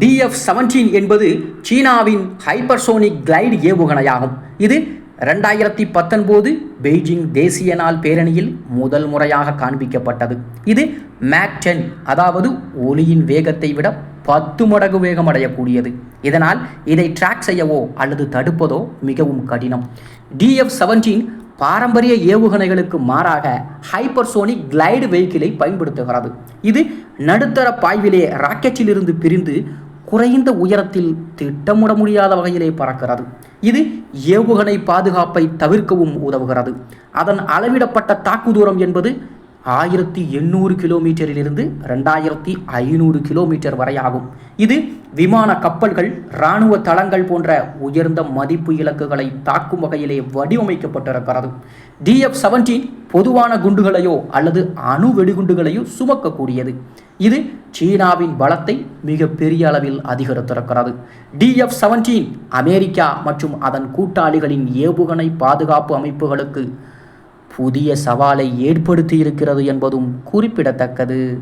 DF seventeen என்பது சீனாவின் hypersonic glide ஏவுகணையாகும். இது ரெண்டாயிரத்தி பத்தொன்பது பெய்ஜிங் தேசிய நாள் பேரணியில் முதல் முறையாக காண்பிக்கப்பட்டது. இது மேக் டென் அதாவது ஒளியின் வேகத்தை விட பத்து மடங்கு வேகம் அடையக்கூடியது. இதனால் இதை ட்ராக் செய்யவோ அல்லது தடுப்பதோ மிகவும் கடினம். டிஎஃப் செவன்டீன் பாரம்பரிய ஏவுகணைகளுக்கு மாறாக ஹைப்பர்சோனிக் கிளைடு வெஹிக்கிளை பயன்படுத்துகிறது. இது நடுத்தர பாய்விலே ராக்கெட்டிலிருந்து பிரிந்து குறைந்த உயரத்தில் திட்டமிட முடியாத வகையிலே பறக்கிறது. இது ஏவுகணை பாதுகாப்பை தவிர்க்கவும் உதவுகிறது. அதன் அளவிடப்பட்ட தாக்குதூரம் என்பது ஆயிரத்தி எண்ணூறு கிலோமீட்டரிலிருந்து ரெண்டாயிரத்தி ஐநூறு கிலோமீட்டர் வரை ஆகும் இது விமான கப்பல்கள் இராணுவ தளங்கள் போன்ற உயர்ந்த மதிப்பு இலக்குகளை தாக்கும் வகையிலே வடிவமைக்கப்பட்டிருக்கிறது. டிஎஃப் செவன்டீன் பொதுவான குண்டுகளையோ அல்லது அணு வெடிகுண்டுகளையோ சுமக்கக்கூடியது. இது சீனாவின் பலத்தை மிக பெரிய அளவில் அதிகரித்திருக்கிறது. டிஎஃப் செவன்டீன் அமெரிக்கா மற்றும் அதன் கூட்டாளிகளின் ஏவுகணை பாதுகாப்பு அமைப்புகளுக்கு புதிய சவாலை ஏற்படுத்தி இருக்கிறது என்பதும் குறிப்பிடத்தக்கது.